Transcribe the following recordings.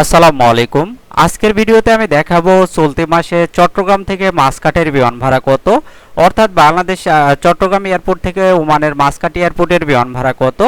আসসালামু আলাইকুম। আজকের ভিডিওতে আমি দেখাবো চলতি মাসে চট্টগ্রাম থেকে মাসকাটের বিমান ভাড়া কত, অর্থাৎ বাংলাদেশ চট্টগ্রাম এয়ারপোর্ট থেকে ওমানের মাসকাট এয়ারপোর্টের বিমান ভাড়া কত।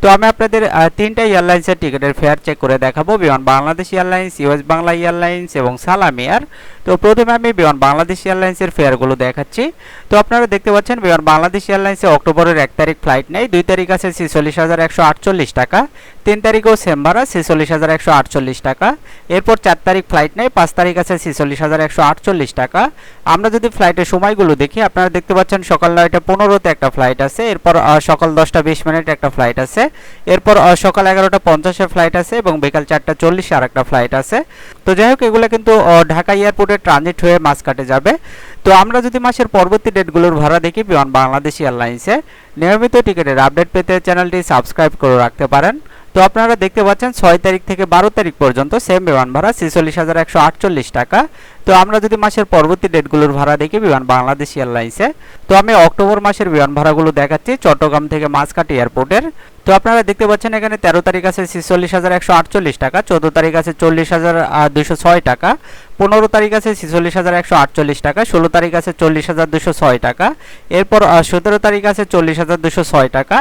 তো আমি আপনাদের তিনটা এয়ারলাইন্সের টিকিটের ফেয়ার চেক করে দেখাবো। Biman Bangladesh airlines, US Bangla airlines এবং সালাম এয়ার। তো প্রথমে আমি বিমান বাংলাদেশ এয়ারলাইন্সের ফেয়ারগুলো দেখাচ্ছি। তো আপনারা দেখতে পাচ্ছেন, বিমান বাংলাদেশ এয়ারলাইন্সে অক্টোবরের এক তারিখ ফ্লাইট নেই, দুই তারিখ আছে ছেচল্লিশ হাজার একশো আটচল্লিশ টাকা, তিন তারিখেও সেম ভাড়া, ছেচল্লিশ হাজার একশো আটচল্লিশ টাকা। এরপর চার তারিখ ফ্লাইট নেই, পাঁচ তারিখ আছে ছেচল্লিশ হাজার একশো আটচল্লিশ টাকা। আমরা যদি ফ্লাইটের সময়গুলো দেখি, আপনারা দেখতে পাচ্ছেন সকাল নয়টা পনেরোতে একটা ফ্লাইট আছে, এরপর সকাল দশটা বিশ মিনিট একটা ফ্লাইট আছে, এরপর সকাল এগারোটা পঞ্চাশে ফ্লাইট আছে এবং বিকাল চারটা চল্লিশে আর একটা ফ্লাইট আছে। তো যাই হোক, এগুলো কিন্তু ঢাকা এয়ারপোর্টে ট্রানজিট হয়ে মাসকাটে যাবে। তো আমরা যদি মাসের পরবর্তী ডেটগুলোর ভাড়া দেখি, বিমান বাংলাদেশ এয়ারলাইন্সে নিয়মিত টিকিটের আপডেট পেতে চ্যানেলটি সাবস্ক্রাইব করে রাখতে পারেন। তো আপনারা দেখতে পাচ্ছেন ছয় তারিখ থেকে বারো তারিখ পর্যন্ত সেম বিমান ভাড়া ছেচল্লিশ হাজার একশো আটচল্লিশ টাকা। তো আমরা যদি মাসের পরবর্তী ডেটগুলোর ভাড়া দেখি, বিমান বাংলাদেশ এয়ারলাইন্সে, তো আমি অক্টোবর মাসের বিমান ভাড়াগুলো দেখাচ্ছি চট্টগ্রাম থেকে মাসকাটি এয়ারপোর্টের। তো আপনারা দেখতে পাচ্ছেন এখানে তেরো তারিখ আছে ছেচল্লিশ হাজার একশো আটচল্লিশ টাকা, চোদ্দ তারিখ আছে চল্লিশ হাজার দুশো ছয় টাকা, পনেরো তারিখ আছে ছেচল্লিশ হাজার একশো আটচল্লিশ টাকা, ষোলো তারিখ আছে চল্লিশ হাজার দুশো ছয় টাকা, এরপর সতেরো তারিখ আছে চল্লিশ হাজার দুশো ছয় টাকা,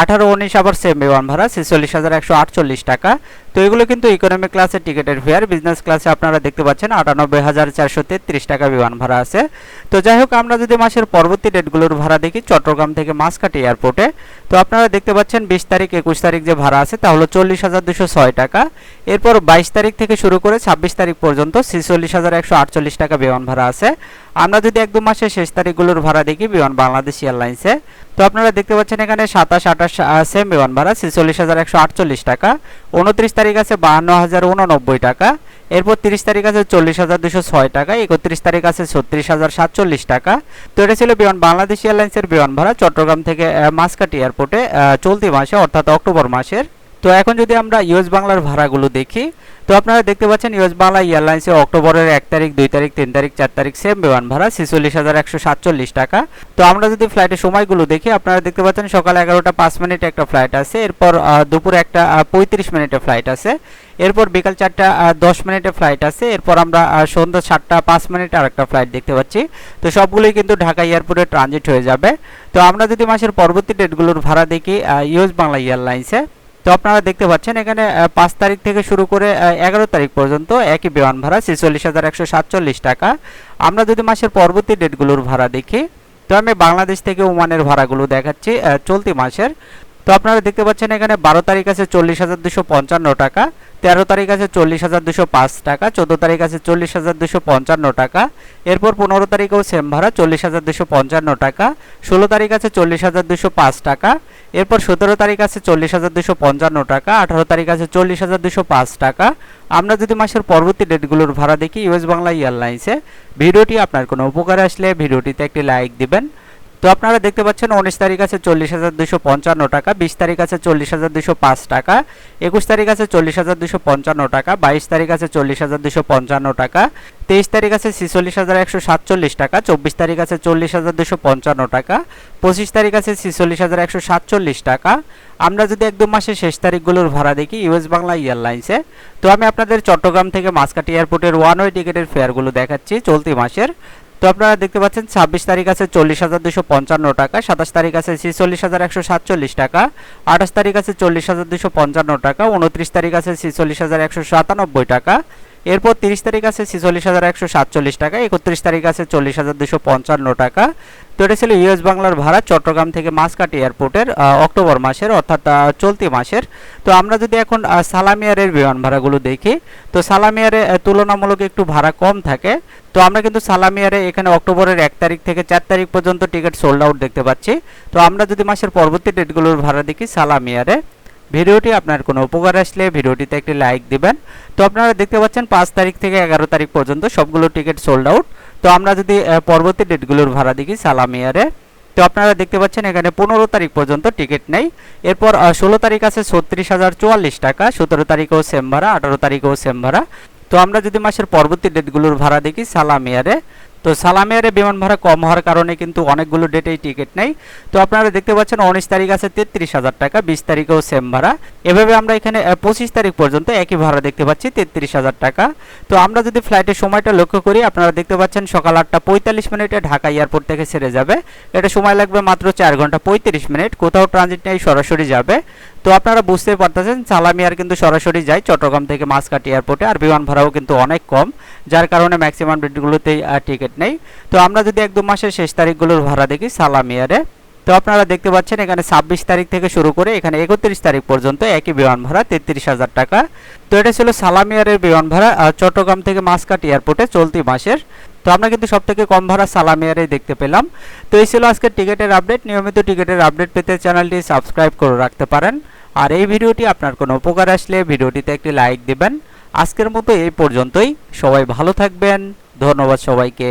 আঠারো, উনিশ আবার সেম বিমান ভাড়া ছেচল্লিশ হাজার একশো আটচল্লিশ টাকা তো এগুলো কিন্তু ইকোনমি ক্লাসের টিকিটের ফেয়ার বিজনেস ক্লাসে আপনারা দেখতে পাচ্ছেন, আটানব্বই হাজার চারশো তেত্রিশ টাকা বিমান ভাড়া আছে। তো যাই হোক, আমরা যদি মাসের পরবর্তী ডেটগুলোর ভাড়া দেখি, চট্টগ্রাম থেকে মাসকাটি এয়ারপোর্টে, তো আপনারা দেখতে পাচ্ছেন বিশ তারিখ, একুশ তারিখ যে ভাড়া আছে, তা হলো চল্লিশ হাজার দুশো ছয় টাকা। এরপর বাইশ তারিখ থেকে শুরু করে ছাব্বিশ তারিখ পর্যন্ত ছেচল্লিশ হাজার একশো আটচল্লিশ টাকা বিমান ভাড়া আছে। আমরা যদি একদম মাসের শেষ তারিখগুলোর ভাড়া দেখি, বিমান বাংলাদেশ এয়ারলাইন্সে তো আপনারা দেখতে পাচ্ছেন এখানে সাতাশ, আঠাশ সেম বিমান ভাড়া, ছেচল্লিশ হাজার একশো আটচল্লিশ টাকা। উনত্রিশ তারিখ আছে বাহান্ন হাজার উননব্বই টাকা। এরপর তিরিশ তারিখ আছে চল্লিশ হাজার দুশো ছয় টাকা, একত্রিশ তারিখ আছে ছত্রিশ হাজার সাতচল্লিশ টাকা। তো এটা ছিল বিমান, বাংলাদেশ এয়ারলাইন্সের বিমান ভাড়া, চট্টগ্রাম থেকে মাসকাটি এয়ারপোর্টে চলতি মাসে, অর্থাৎ অক্টোবর মাসের তো এখন যদি আমরা ইউএস বাংলার ভাড়াগুলো দেখি, তো আপনারা দেখতে পাচ্ছেন ইউএস বাংলা এয়ারলাইন্সে অক্টোবরের এক তারিখ, দুই তারিখ, তিন তারিখ, চার তারিখ সেম বিমান ভাড়া, ছেচল্লিশ হাজার একশো সাতচল্লিশ টাকা। তো আমরা যদি ফ্লাইটের সময়গুলো দেখি, আপনারা দেখতে পাচ্ছেন সকাল এগারোটা পাঁচ মিনিটে একটা ফ্লাইট আছে, এরপর দুপুর একটা পঁয়ত্রিশ মিনিটে ফ্লাইট আছে, এরপর বিকাল চারটা দশ মিনিটে ফ্লাইট আছে, এরপর আমরা সন্ধ্যা সাতটা পাঁচ মিনিটে আর একটা ফ্লাইট দেখতে পাচ্ছি। তো সবগুলোই কিন্তু ঢাকা এয়ারপোর্টে ট্রানজিট হয়ে যাবে। তো আমরা যদি মাসের পরবর্তী ডেটগুলোর ভাড়া দেখি ইউএস বাংলা এয়ারলাইন্সে তো আপনারা দেখতে পাচ্ছেন, এখানে পাঁচ তারিখ থেকে শুরু করে এগারো তারিখ পর্যন্ত একই বিমান ভাড়া, ছেচল্লিশ হাজার একশো সাতচল্লিশ টাকা। আমরা যদি মাসের পরবর্তী ডেটগুলোর ভাড়া দেখি, তো আমি বাংলাদেশ থেকে ওমানের ভাড়াগুলো দেখাচ্ছি চলতি মাসের। তো আপনারা দেখতে পাচ্ছেন এখানে বারো তারিখ আছে চল্লিশ হাজার দুশো পঞ্চান্ন টাকা, তেরো তারিখ আছে চল্লিশ হাজার দুশো পাঁচ টাকা, চোদ্দ তারিখ আছে চল্লিশ হাজার দুশো পঞ্চান্ন টাকা, এরপর পনেরো তারিখেও সেম ভাড়া চল্লিশ হাজার দুশো পঞ্চান্ন টাকা, ষোলো তারিখ আছে চল্লিশ হাজার দুশো পাঁচ টাকা, এরপর সতেরো তারিখ আছে চল্লিশ হাজার দুশো পঞ্চান্ন টাকা, আঠারো তারিখ আছে চল্লিশ হাজার দুশো পাঁচ টাকা। আমরা যদি মাসের পরবর্তী ডেটগুলোর ভাড়া দেখি, ইউএস বাংলা এয়ারলাইন্সে, ভিডিওটি আপনার কোনো উপকারে আসলে ভিডিওটিতে একটি লাইক দিবেন তো আপনারা দেখতে পাচ্ছেন উনিশ তারিখ আছে চল্লিশ হাজার দুশো পঞ্চান্ন টাকা, বিশ তারিখ আছে চল্লিশ হাজার দুশো পাঁচ টাকা, একুশ তারিখ আছে চল্লিশ হাজার দুশো পঞ্চান্ন টাকা, বাইশ তারিখ আছে চল্লিশ হাজার দুশো পঞ্চান্ন টাকা, তেইশ তারিখ আছে ছিচল্লিশ হাজার একশো সাতচল্লিশ টাকা, চব্বিশ তারিখ আছে চল্লিশ হাজার দুশো পঞ্চান্ন টাকা, পঁচিশ তারিখ আছে ছিচল্লিশ হাজার একশো সাতচল্লিশ টাকা। আমরা যদি একদম মাসের শেষ তারিখগুলোর ভাড়া দেখি, ইউএস বাংলা এয়ারলাইন্সে, তো আমি আপনাদের চট্টগ্রাম থেকে মাসকাটি এয়ারপোর্টের ওয়ান ওয়ে টিকিটের ফেয়ারগুলো দেখাচ্ছি চলতি মাসের। তো আপনারা দেখতে পাচ্ছেন, ছাব্বিশ তারিখ আছে চল্লিশ হাজার দুশো পঞ্চান্ন টাকা, সাতাশ তারিখ আছে ছিচল্লিশ হাজার একশো সাতচল্লিশ টাকা, আঠাশ তারিখ আছে চল্লিশ হাজার দুশো পঞ্চান্ন টাকা, উনত্রিশ তারিখ আছে ছিচল্লিশ হাজার একশো সাতানব্বই টাকা এরপর তিরিশ তারিখ আছে ছিচল্লিশ হাজার একশো সাতচল্লিশ টাকা, একত্রিশ তারিখ আছে চল্লিশ হাজার দুশো পঞ্চান্ন টাকা। তো এটা ছিল ইউএস বাংলার ভাড়া চট্টগ্রাম থেকে মাসকাটি এয়ারপোর্টের অক্টোবর মাসের অর্থাৎ চলতি মাসের। তো আমরা যদি এখন সালামিয়ারের বিমান ভাড়াগুলো দেখি, তো সালামিয়ারে তুলনামূলক একটু ভাড়া কম থাকে। তো আমরা কিন্তু সালামিয়ারে এখানে অক্টোবরের এক তারিখ থেকে চার তারিখ পর্যন্ত টিকিট সোল্ড আউট দেখতে পাচ্ছি। তো আমরা যদি মাসের পরবর্তী ডেটগুলোর ভাড়া দেখি সালামিয়ারে ভিডিওটি আপনার কোনো উপকার আসলে ভিডিওটিতে একটি লাইক দিবেন। তো আপনারা দেখতে পাচ্ছেন পাঁচ তারিখ থেকে এগারো তারিখ পর্যন্ত সবগুলো টিকিট সোল্ড আউট তো আমরা যদি পরবর্তী ডেটগুলোর ভাড়া দেখি সালামিয়ারে তো আপনারা দেখতে পাচ্ছেন এখানে পনেরো তারিখ পর্যন্ত টিকিট নেই। এরপর ষোলো তারিখ আছে ছত্রিশ হাজার চুয়াল্লিশ টাকা, সতেরো তারিখেও সেম ভাড়া, আঠারো তারিখেও সেম ভাড়া। তো আমরা যদি মাসের পরবর্তী ডেটগুলোর ভাড়া দেখি সালামিয়ারে তো সালাম এয়ারে বিমান ভাড়া কম হওয়ার কারণে কিন্তু অনেকগুলো ডেটেই টিকিট নেই। তো আপনারা দেখতে পাচ্ছেন উনিশ তারিখ আছে তেত্রিশ হাজার টাকা, বিশ তারিখেও সেম ভাড়া। এভাবে আমরা এখানে পঁচিশ তারিখ পর্যন্ত একই ভাড়া দেখতে পাচ্ছি, তেত্রিশ হাজার টাকা। তো আমরা যদি ফ্লাইটের সময়টা লক্ষ্য করি, আপনারা দেখতে পাচ্ছেন সকাল আটটা পঁয়তাল্লিশ মিনিটে ঢাকা এয়ারপোর্ট থেকে ছেড়ে যাবে। এটা সময় লাগবে মাত্র চার ঘণ্টা পঁয়ত্রিশ মিনিট, কোথাও ট্রানজিট নেই, সরাসরি যাবে। তো আপনারা বুঝতে পারতেছেন, সালামি এয়ার কিন্তু সরাসরি যায় চট্টগ্রাম থেকে মাসকাটি এয়ারপোর্টে আর বিমান ভাড়াও কিন্তু অনেক কম, যার কারণে ম্যাক্সিমাম ডেটগুলোতেই টিকিট নেই। তো আমরা যদি এক দু মাসের শেষ তারিখগুলোর ভাড়া দেখি, সালাম এয়ারে তো আপনারা দেখতে পাচ্ছেন এখানে ছাব্বিশ তারিখ থেকে শুরু করে এখানে একত্রিশ তারিখ পর্যন্ত একই বিমান ভাড়া, তেত্রিশ হাজার টাকা। তো এটা ছিল সালাম এয়ারের বিমান ভাড়া চট্টগ্রাম থেকে মাসকাটি এয়ারপোর্টে চলতি মাসের। তো আমরা কিন্তু সব থেকে কম ভাড়া সালাম এয়ারে দেখতে পেলাম। তো এই ছিল আজকের টিকিটের আপডেট। নিয়মিত টিকিটের আপডেট পেতে চ্যানেলটি সাবস্ক্রাইব করে রাখতে পারেন। আর এই ভিডিওটি আপনার কোনো উপকার আসলে ভিডিওটিতে একটি লাইক দিবেন। আজকের মতো এই পর্যন্তই। সবাই ভালো থাকবেন। ধন্যবাদ সবাইকে।